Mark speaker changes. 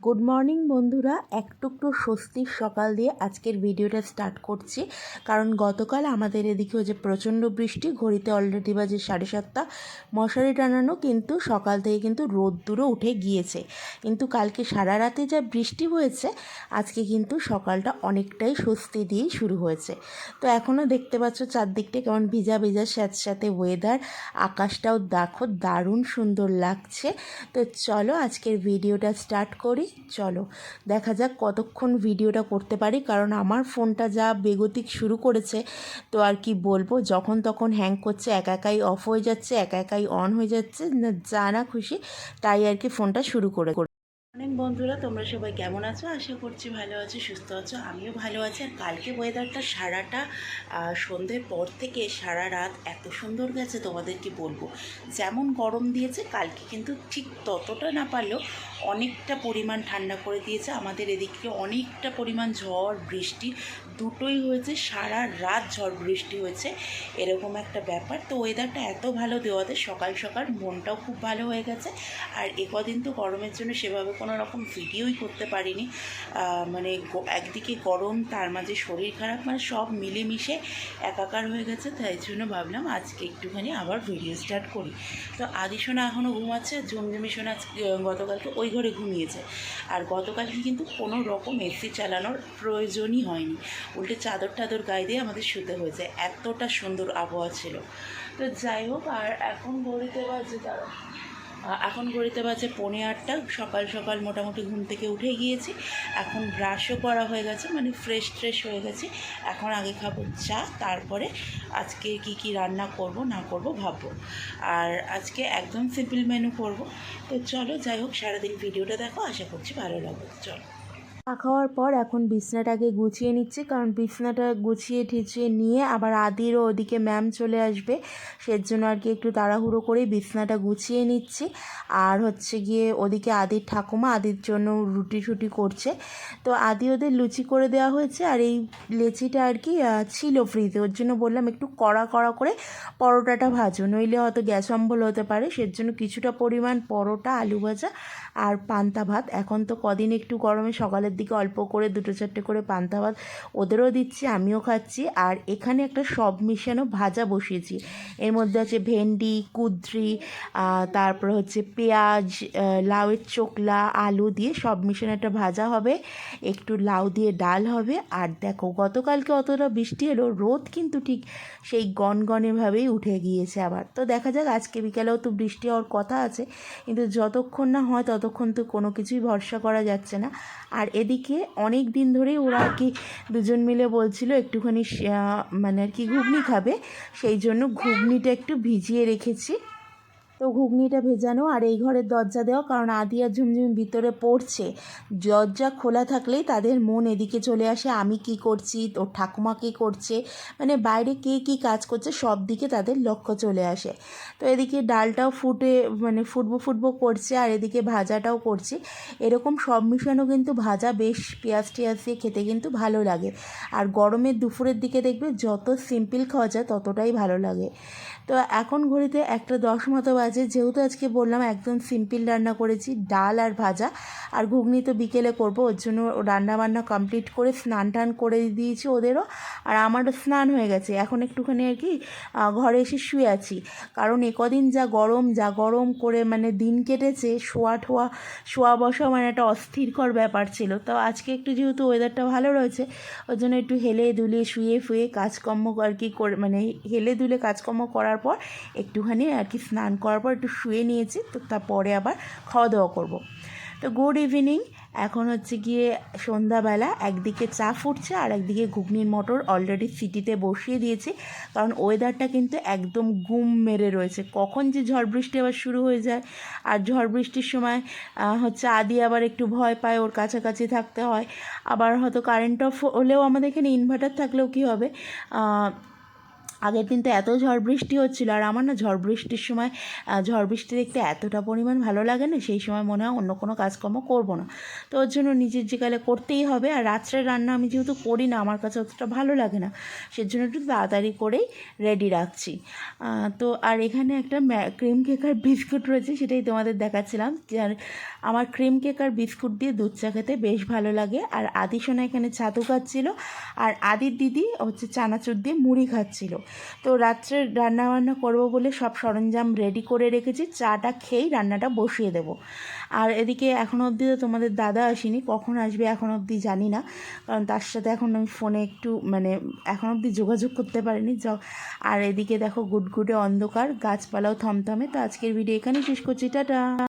Speaker 1: Good morning বন্ধুরা। এক টুকরো স্বস্তির সকাল দিয়ে আজকের ভিডিওটা স্টার্ট করছি। কারণ গতকাল আমাদের এদিকেও যে প্রচণ্ড বৃষ্টি, ঘড়িতে অলরেডি বাজে সাড়ে সাতটা। মশারি টানানো কিন্তু সকাল থেকে কিন্তু রোদ্দুরও উঠে গিয়েছে। কিন্তু কালকে সারা রাতে যা বৃষ্টি হয়েছে, আজকে কিন্তু সকালটা অনেকটাই স্বস্তি দিয়েই শুরু হয়েছে। তো এখনও দেখতে পাচ্ছ চারদিকটা কেমন ভিজা ভিজা স্যাঁতস্যাঁতে ওয়েদার আকাশটাও দেখো দারুণ সুন্দর লাগছে। তো চলো আজকের ভিডিওটা স্টার্ট করি। চলো, দেখা যাক কতক্ষণ ভিডিওটা করতে পারি, কারণ আমার ফোনটা যা বেগতিক শুরু করেছে, তো আর কি বলব, যখন তখন হ্যাং করছে, একা একাই অফ হয়ে যাচ্ছে, একা একাই অন হয়ে যাচ্ছে যা না খুশি, তাই আর কি ফোনটা শুরু করে বন্ধুরা, তোমরা সবাই কেমন আছো? আশা করছি ভালো আছো, সুস্থ আছো। আমিও ভালো আছি। আর কালকে ওয়েদারটা সারাটা সন্ধ্যের পর থেকে সারা রাত এত সুন্দর গেছে, তোমাদের কি বলব? যেমন গরম দিয়েছে, কালকে কিন্তু ঠিক ততটা না পারলেও অনেকটা পরিমাণ ঠান্ডা করে দিয়েছে। আমাদের এদিকে অনেকটা পরিমাণ ঝড়, বৃষ্টি দুটোই হয়েছে, সারা রাত ঝড়, বৃষ্টি হয়েছে। এরকম একটা ব্যাপার। তো ওয়েদারটা এত ভালো দেওয়াতে সকাল সকাল মনটাও খুব ভালো হয়ে গেছে। আর একদিন তো গরমের জন্য সেভাবে কোনো রকম ভিডিওই করতে পারিনি। মানে একদিকে গরম, তার মাঝে শরীর খারাপ মানে সব মিলেমিশে একাকার হয়ে গেছে, তাই জন্য ভাবলাম আজকে একটুখানি আবার ভিডিও স্টার্ট করি। তো আদি সোনা এখনও ঘুমাচ্ছে ঝুমঝুমি সোনা গতকালকে ওই ঘরে ঘুমিয়েছে। আর গতকালকে কিন্তু কোনো রকম এসি চালানোর প্রয়োজনই হয়নি। উল্টে চাদর টাদর গায়ে দিয়ে আমাদের শুতে হয়েছে, এতটা সুন্দর আবহাওয়া ছিল। তো যাই হোক, আর এখন ঘড়িতে বাজে তারা। এখন ঘড়িতে বাজে পনে আটটা। সকাল সকাল মোটামুটি ঘুম থেকে উঠে গিয়েছি। এখন ব্রাশও করা হয়ে গেছে মানে ফ্রেশ ট্রেশ হয়ে গেছি। এখন আগে খাব চা, তারপরে আজকে কি কি রান্না করব, না করব ভাববো। আর আজকে একদম সিম্পল মেনু করব। তো চলো, যাই হোক, সারাদিন ভিডিওটা দেখো, আশা করছি ভালো লাগবে। চলো। চা খাওয়ার পর এখন বিছনাটাকে গুছিয়ে নিচ্ছি। কারণ বিছনাটা গুছিয়ে ঠিছিয়ে নিয়ে আবার আদিরও ওদিকে ম্যাম চলে আসবে। সের জন্য আর কি একটু তাড়াহুড়ো করে বিছনাটা গুছিয়ে নিচ্ছি। আর হচ্ছে গিয়ে ওদিকে আদির ঠাকুমা আদির জন্য রুটি টুটি করছে। তো আদি ওদের লুচি করে দেওয়া হয়েছে। আর এই লেচিটা আর কি ছিল ফ্রিজে ওর জন্য বললাম একটু কড়া কড়া করে পরোটাটা ভাজো। নইলে হয়তো গ্যাস অম্বল হতে পারে। সের জন্য কিছুটা পরিমাণ পরোটা, আলু ভাজা আর পান্তা ভাত। এখন তো কদিন একটু গরমে সকালের দিকে অল্প করে, দুটো চারটে করে পান্তা ভাত ওদেরও দিচ্ছি, আমিও খাচ্ছি। আর এখানে একটা সব মিশানো ভাজা বসিয়েছি। এর মধ্যে আছে ভেন্ডি, কুদ্রি তারপর হচ্ছে পেঁয়াজ লাউয়ের চোকলা, আলু দিয়ে সব মিশানো একটা ভাজা হবে। একটু লাউ দিয়ে ডাল হবে। আর দেখো, গতকালকে অতটা বৃষ্টি এলো, রোদ কিন্তু ঠিক সেই গনগনেভাবেই উঠে গিয়েছে আবার। তো দেখা যাক, আজকে বিকেলেও তো বৃষ্টি হওয়ার কথা আছে, কিন্তু যতক্ষণ না হয় ততক্ষণ তো কোনো কিছুই ভরসা করা যাচ্ছে না। আর এদিকে অনেক দিন ধরে ওরা আর কি দুজন মিলে বলছিল একটুখানি মানে আর কি ঘুগনি খাবে। সেই জন্য ঘুগনিটা একটু ভিজিয়ে রেখেছি। তো ঘুগনিটা ভেজানো আর এই ঘরের দরজা দেওয়া, কারণ আদি আর ঝুমঝুম ভিতরে পড়ছে। দরজা খোলা থাকলেই তাদের মন এদিকে চলে আসে, আমি কি করছি ওর ঠাকুমা কী করছে মানে বাইরে কে কী কাজ করছে, সব দিকে তাদের লক্ষ্য চলে আসে। তো এদিকে ডালটাও ফুটে মানে ফুটবো ফুটবো করছে আর এদিকে ভাজাটাও করছি। এরকম সব মিশানো কিন্তু ভাজা বেশ পেঁয়াজ টিয়াজ দিয়ে খেতে কিন্তু ভালো লাগে। আর গরমের দুপুরের দিকে দেখবে যত সিম্পল খাওয়া যায় ততটাই ভালো লাগে। তো এখন ঘড়িতে একটা দশ মতো বাজে যেহেতু আজকে বললাম একদম সিম্পল রান্না করেছি, ডাল আর ভাজা। আর ঘুগনি তো বিকেলে করব, ওর জন্য রান্না বান্না কমপ্লিট করে স্নান টান করে দিয়েছি ওদেরও। আর আমারও স্নান হয়ে গেছে। এখন একটুখানি আর কি ঘরে এসে শুয়ে আছি। কারণ এ কদিন যা গরম যা গরম করে মানে দিন কেটেছে, শোয়া ঠোয়া, শোয়া বসা মানে একটা অস্থিরকর ব্যাপার ছিল। তো আজকে একটু যেহেতু ওয়েদারটা ভালো রয়েছে, ওর জন্য একটু হেলে দুলে শুয়ে ফুয়ে কাজকর্ম আর কি করে মানে হেলে দুলে কাজকর্ম করার পর একটুখানি আর কি স্নান করার পর একটু শুয়ে নিয়েছি, তো তারপরে আবার খাওয়া দাওয়া করব। তো গুড ইভিনিং এখন হচ্ছে গিয়ে সন্ধ্যাবেলা একদিকে চা ফুটছে আর একদিকে ঘুগনির মটর অলরেডি সিটিতে বসিয়ে দিয়েছি, কারণ ওয়েদারটা কিন্তু একদম গুম মেরে রয়েছে। কখন যে ঝড় বৃষ্টি আবার শুরু হয়ে যায়, আর ঝড় বৃষ্টির সময় হচ্ছে আদি আবার একটু ভয় পায়, ওর কাছাকাছি থাকতে হয়। আবার হয়তো কারেন্ট অফ হলেও আমাদের এখানে ইনভার্টার থাকলেও কী হবে আগের দিন তো এত ঝড় বৃষ্টি হচ্ছিল আর আমার না ঝড় বৃষ্টির সময় ঝড় বৃষ্টি দেখতে এতটা পরিমাণ ভালো লাগে না, সেই সময় মনে হয় অন্য কোনো কাজকর্ম করব না। তো ওর জন্য নিজের যেকালে করতেই হবে আর রাত্রের রান্না আমি যেহেতু করি না, আমার কাছে অতটা ভালো লাগে না, সেজন্য একটু তাড়াতাড়ি করেই রেডি রাখছি। তো আর এখানে একটা ক্রিম কেক আর বিস্কুট রয়েছে, সেটাই তোমাদের দেখাচ্ছিলাম। আর আমার ক্রিম কেক আর বিস্কুট দিয়ে দুধ চা খেতে বেশ ভালো লাগে। আর আদি সোনা এখানে ছাতু খাচ্ছিল, আর আদির দিদি হচ্ছে চানাচুর দিয়ে মুড়ি খাচ্ছিল। তো রাত্রে রান্না বান্না করব বলে সব সরঞ্জাম রেডি করে রেখেছি, চাটা খেয়েই রান্নাটা বসিয়ে দেবো। আর এদিকে এখনও অবধি তো তোমাদের দাদা আসেনি, কখন আসবে এখন অবধি জানি না, কারণ তার সাথে এখন আমি ফোনে একটু মানে এখন অবধি যোগাযোগ করতে পারিনি। য- আর এদিকে দেখো গুডগুডে অন্ধকার, গাছপালাও থমথমে, তো আজকের ভিডিও এখানেই শেষ করছি, টাটা!